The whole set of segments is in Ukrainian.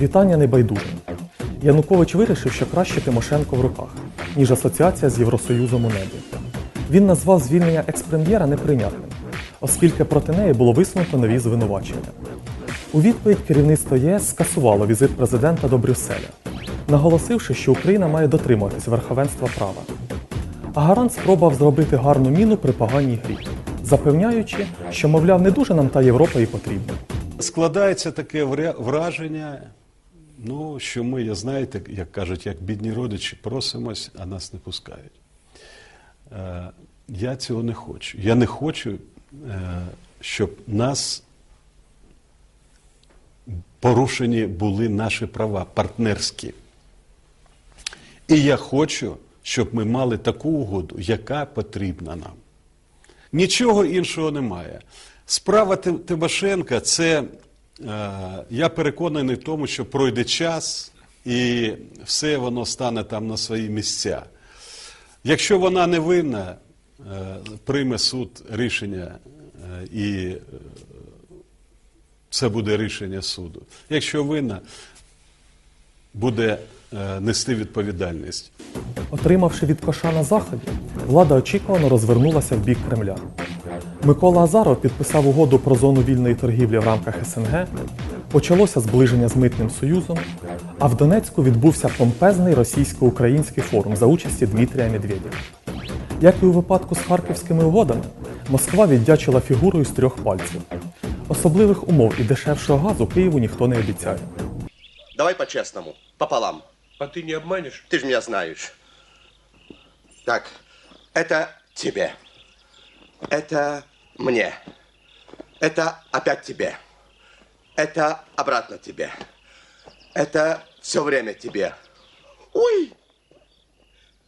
Вітання небайдужим. Янукович вирішив, що краще Тимошенко в руках, ніж асоціація з Євросоюзом у небі. Він назвав звільнення експрем'єра неприйнятним, оскільки проти неї було висунуто нові звинувачення. У відповідь керівництво єС скасувало візит президента до Брюсселя, наголосивши, що Україна має дотримуватись верховенства права. А гарант спробував зробити гарну міну при поганій грі, запевняючи, що, мовляв, не дуже нам та Європа і потрібна. Складається таке враження, ну, що ми, я знаєте, як кажуть, як бідні родичі, просимось, а нас не пускають. Е, я цього не хочу. Я не хочу, е, щоб нас порушені були наші права партнерські. І я хочу, щоб ми мали таку угоду, яка потрібна нам. Нічого іншого немає. Справа Тимошенка це, я переконаний в тому, що пройде час і все воно стане там на свої місця. Якщо вона не винна, е, прийме суд рішення е, і е, це буде рішення суду. Якщо винна, буде е, нести відповідальність. Отримавши від коша на заході, влада очікувано розвернулася в бік Кремля. Микола Азаров підписав угоду про зону вільної торгівлі в рамках СНГ, почалося зближення з Митним Союзом, а в Донецьку відбувся помпезний російсько-український форум за участі Дмитрія Медведєва. Як і у випадку з харківськими угодами, Москва віддячила фігурою з трьох пальців. Особливих умов і дешевшого газу Києву ніхто не обіцяє. Давай по-честному, пополам. А ты не обманешь? Ты же меня знаешь. Так, это тебе. Это мне. Это опять тебе. Это обратно тебе. Это все время тебе. Ой!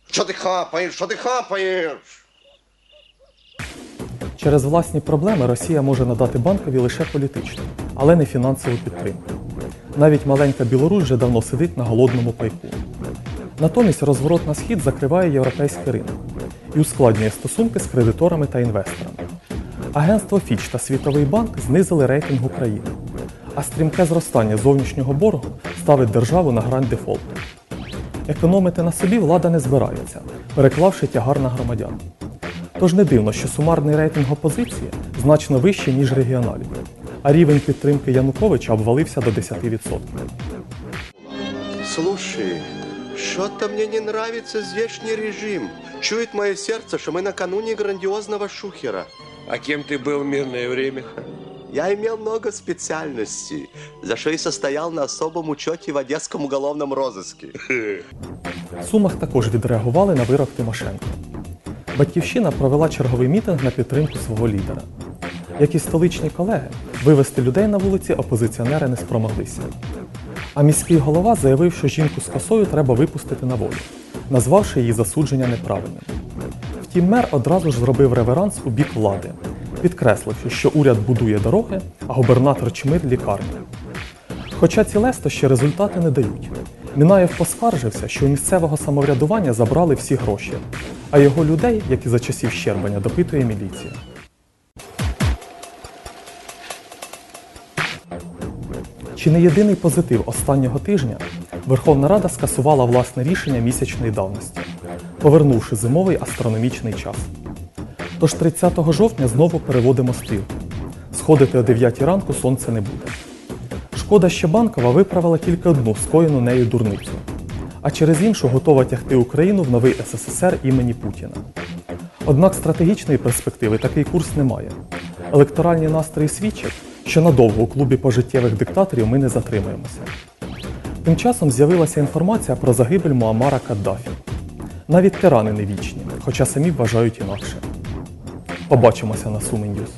Что ты хапаешь? Что ты хапаешь? Через власні проблеми Росія може надати банкові лише політичну, але не фінансову підтримку. Навіть маленька Білорусь вже давно сидить на голодному пайку. Натомість розворот на схід закриває європейський ринок і ускладнює стосунки з кредиторами та інвесторами. Агентство Фіч та Світовий банк знизили рейтинг України, а стрімке зростання зовнішнього боргу ставить державу на грань дефолту. Економити на собі влада не збирається, переклавши тягар на громадян. Тож не дивно, що сумарний рейтинг опозиції значно вищий, ніж регіоналів, а рівень підтримки Януковича обвалився до 10%. Слушай, что-то мне не нравится здешний режим. Чует мое сердце, что мы накануне грандиозного шухера. А кем ты был в мирное время? Я имел много специальностей, за что и состоял на особом учете в Одесском уголовном розыске. В Сумах також відреагували на вирок Тимошенко. Батьківщина провела черговий мітинг на підтримку свого лідера. Як і столичні колеги, вивести людей на вулиці опозиціонери не спромоглися. А міський голова заявив, що жінку з косою треба випустити на волю, назвавши її засудження неправильним. Втім, мер одразу ж зробив реверанс у бік влади, підкресливши, що уряд будує дороги, а губернатор чмир лікарні. Хоча ці лестощі результати не дають. Мінаєв поскаржився, що у місцевого самоврядування забрали всі гроші, а його людей, як і за часів Щербаня, допитує міліція. Чи не єдиний позитив останнього тижня Верховна Рада скасувала власне рішення місячної давності, повернувши зимовий астрономічний час. Тож 30 жовтня знову переводимо стрілку. Сходити о 9 ранку сонце не буде. Шкода, що Банкова виправила тільки одну скоєну нею дурницю, а через іншу готова тягти Україну в новий СССР імені Путіна. Однак стратегічної перспективи такий курс не має. Електоральні настрої свідчать, що надовго у клубі пожиттєвих диктаторів ми не затримаємося. Тим часом з'явилася інформація про загибель Муаммара Каддафі. Навіть тирани не вічні, хоча самі вважають інакше. Побачимося на Сумендюс.